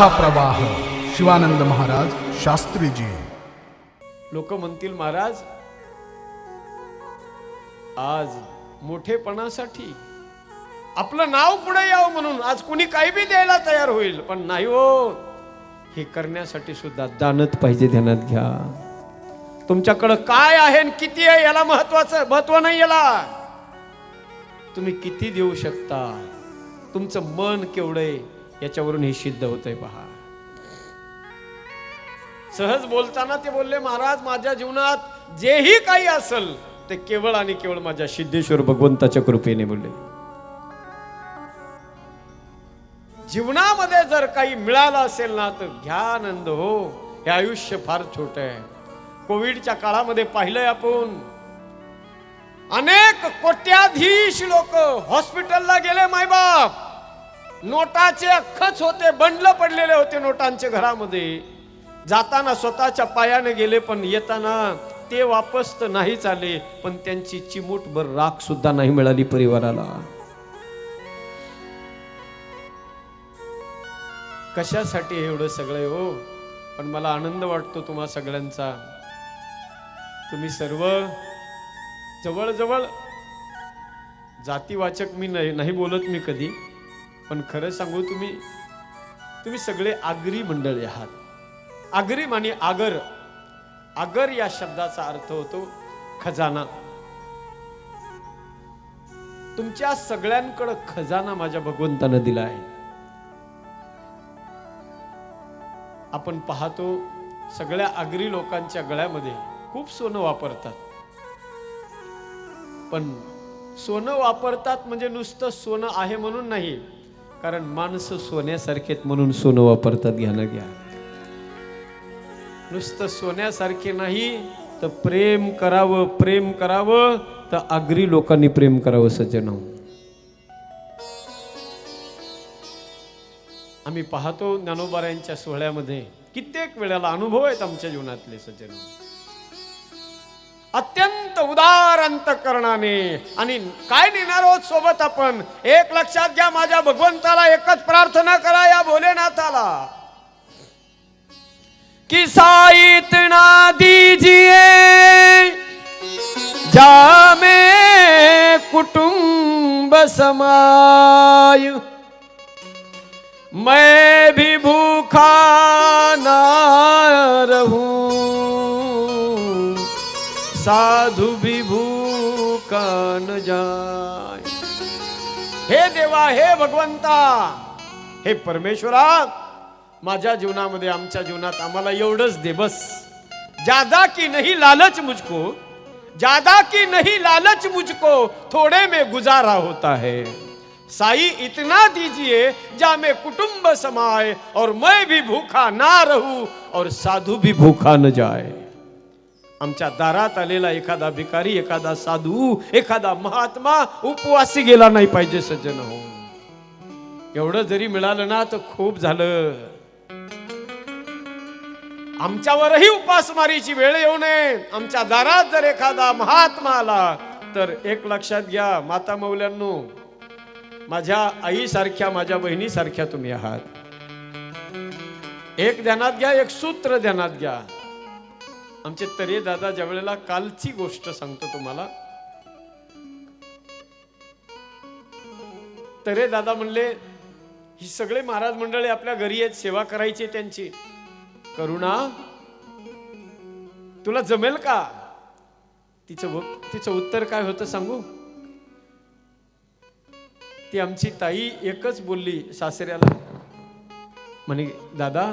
कथा प्रवाह शिवानंद महाराज शास्त्रीजी. लोक म्हणतील महाराज आज मोठेपणासाठी आपलं नाव पुढे यावं म्हणून आज कुणी काही बी द्यायला तयार होईल पण नाही हो. हे करण्यासाठी सुद्धा दानत पाहिजे ध्यानात घ्या. तुमच्याकडं काय आहे आणि किती आहे याला महत्वाचं महत्त्व नाही याला. तुम्ही किती देऊ शकता? तुमचं मन केवढं आहे? याच्यावरून हे सिद्ध होतंय पहा. सहज बोलताना ते बोलले महाराज माझ्या जीवनात जेही काही असेल ते केवळ आणि केवळ माझ्या सिद्धेश्वर भगवंताच्या कृपेने बोलले. जीवनामध्ये जर काही मिळालं असेल ना तर घ्या आनंद हो हे आयुष्य फार छोट आहे. कोविडच्या काळामध्ये पाहिलंय आपण अनेक कोट्याधीश लोक हॉस्पिटलला गेले मायबाप. नोटाचे अख्खच होते बंडल पडलेले होते नोटांचे घरामध्ये. जाताना स्वतःच्या पायाने गेले पण येताना ते वापस तर नाहीच आले पण त्यांची चिमूटभर राख सुद्धा नाही मिळाली परिवाराला. कशासाठी एवढं सगळं हो? पण मला आनंद वाटतो तुम्हा सगळ्यांचा. तुम्ही सर्व जवळजवळ जातीवाचक मी नाही नाही बोलत मी कधी. पण खरं सांगू तुम्ही तुम्ही सगळे आगरी मंडळी आहात. आग्रीम आणि आगर. आगर या शब्दाचा अर्थ होतो खजाना. तुमच्या सगळ्यांकडं खजाना माझ्या भगवंतानं दिला आहे. आपण पाहतो सगळ्या आगरी लोकांच्या गळ्यामध्ये खूप सोनं वापरतात. पण सोनं वापरतात म्हणजे नुसतं सोनं आहे म्हणून नाही. कारण माणसं सोन्यासारखेत म्हणून सोनं वापरतात घ्या ना घ्या. नुसतं सोन्यासारखे नाही तर प्रेम करावं प्रेम करावं तर आगरी लोकांनी प्रेम करावं सज्जन हो. आम्ही पाहतो ज्ञानोबारायांच्या सोहळ्यामध्ये कित्येक वेळेला अनुभव आहेत आमच्या जीवनातले सज्जन हो. अत्यंत उदार अंतकरणाने. आणि काय नेणार आहोत सोबत आपण? एक लक्षात घ्या माझ्या भगवंताला एकच प्रार्थना करा या भोलेनाथाला. कि साई इतना दीजिए जामे कुटुंब समाय. मैं भी साधु भी भूखा न जाय. हे देवा हे भगवंता हे परमेश्वरा माझ्या जीवनामध्ये आमच्या जीवनात आम्हाला एवढंच दे बस. ज्यादा की नहीं लालच मुझको ज्यादा की नहीं लालच मुझको थोड़े में गुजारा होता है. साई इतना दीजिए जा मैं कुटुंब समाए और मैं भी भूखा ना रहूं और साधु भी भूखा न जाए. आमच्या दारात आलेला एखादा भिकारी एखादा साधू एखादा महात्मा उपवासी गेला नाही पाहिजे सज्जन हो. एवढं जरी मिळालं ना तर खूप झालं. आमच्यावरही उपासमारीची वेळ येऊ नये. आमच्या दारात जर एखादा महात्मा आला तर एक लक्षात घ्या माता मौल्यांनो माझ्या आईसारख्या माझ्या बहिणीसारख्या तुम्ही आहात. एक ध्यानात घ्या एक सूत्र ध्यानात घ्या. आमचे तरे दादा ज्या वेळेला कालची गोष्ट सांगतो तुम्हाला तरे दादा म्हणले ही सगळे महाराज मंडळी आपल्या घरी आहेत सेवा करायची आहे त्यांची. करुणा तुला जमेल का? तिचं तिचं उत्तर काय होतं सांगू? ती आमची ताई एकच बोलली सासऱ्याला. म्हणे दादा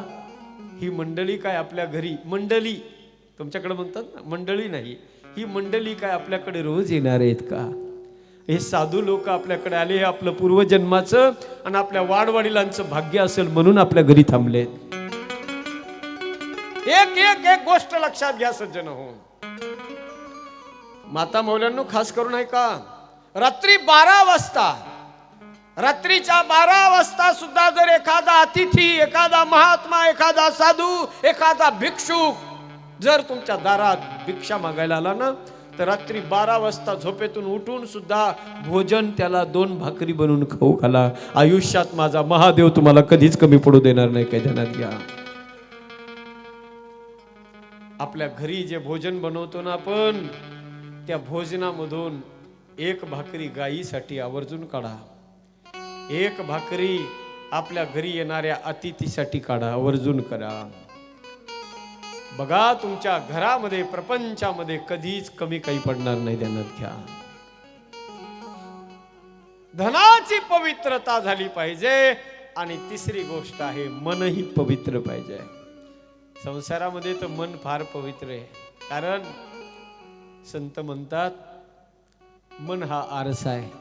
ही मंडळी काय आपल्या घरी मंडळी तुमच्याकडे म्हणतात ना मंडळी नाही. ही मंडळी काय आपल्याकडे रोज येणार आहेत का? हे साधू लोक आपल्याकडे आले हे आपलं पूर्वजन्माचं आणि आपल्या वाडवडिलांचं भाग्य असेल म्हणून आपल्या घरी थांबलेत. एक एक एक गोष्ट लक्षात घ्या सज्जन हो. माता मौल्यांनो खास करून आहे का रात्री बारा वाजता रात्रीच्या बारा वाजता सुद्धा जर एखादा अतिथी एखादा महात्मा एखादा साधू एखादा भिक्षुक जर तुमच्या दारात भिक्षा मागायला आला ना तर रात्री बारा वाजता झोपेतून उठून सुद्धा भोजन त्याला दोन भाकरी बनवून खाऊ घाला. आयुष्यात माझा महादेव तुम्हाला कधीच कमी पडू देणार नाही काही ध्यानात घ्या. आपल्या घरी जे भोजन बनवतो ना आपण त्या भोजनामधून एक भाकरी गायीसाठी आवर्जून काढा. एक भाकरी आपल्या घरी येणाऱ्या अतिथीसाठी काढा आवर्जून करा. बघा तुमच्या घरामध्ये प्रपंचामध्ये कधीच कमी काही पडणार नाही ध्यानात घ्या. धनाची पवित्रता झाली पाहिजे आणि तिसरी गोष्ट आहे मनही पवित्र पाहिजे. संसारामध्ये तर मन फार पवित्र आहे. कारण संत म्हणतात मन हा आरसा आहे.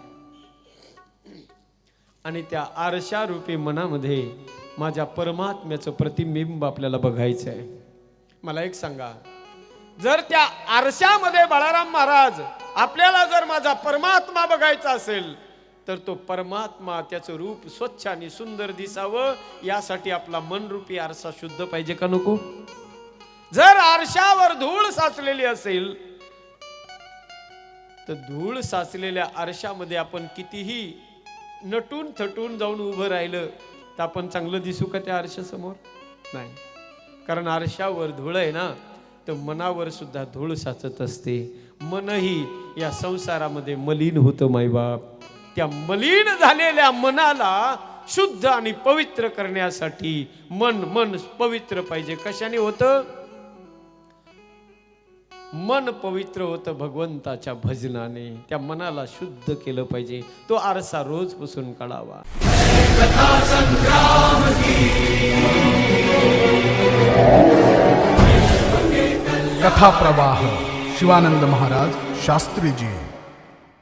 आणि त्या आरशारूपी मनामध्ये माझ्या परमात्म्याचं प्रतिबिंब आपल्याला बघायचं आहे. मला एक सांगा. जर त्या आरशामध्ये बाळाराम महाराज आपल्याला जर माझा परमात्मा बघायचा असेल तर तो परमात्मा त्याचं रूप स्वच्छ आणि सुंदर दिसावं यासाठी आपला मनरूपी आरसा शुद्ध पाहिजे का नको? जर आरशावर धूळ साचलेली असेल तर धूळ साचलेल्या आरशामध्ये आपण कितीही नटून थटून जाऊन उभं राहिलं तर आपण चांगलं दिसू का त्या आरशासमोर? नाही. कारण आरशावर धूळ आहे ना तर मनावर सुद्धा धूळ साचत असते. मनही या संसारामध्ये मलिन होतं मायबाप त्या मलिन झालेल्या मनाला शुद्ध आणि पवित्र करण्यासाठी मन मन पवित्र पाहिजे. कशाने होतं? मन पवित्र होतं भगवंताच्या भजनाने. त्या मनाला शुद्ध केलं पाहिजे. तो आरसा रोज पुसून काढावा. कथा प्रवाह शिवानंद महाराज शास्त्रीजी।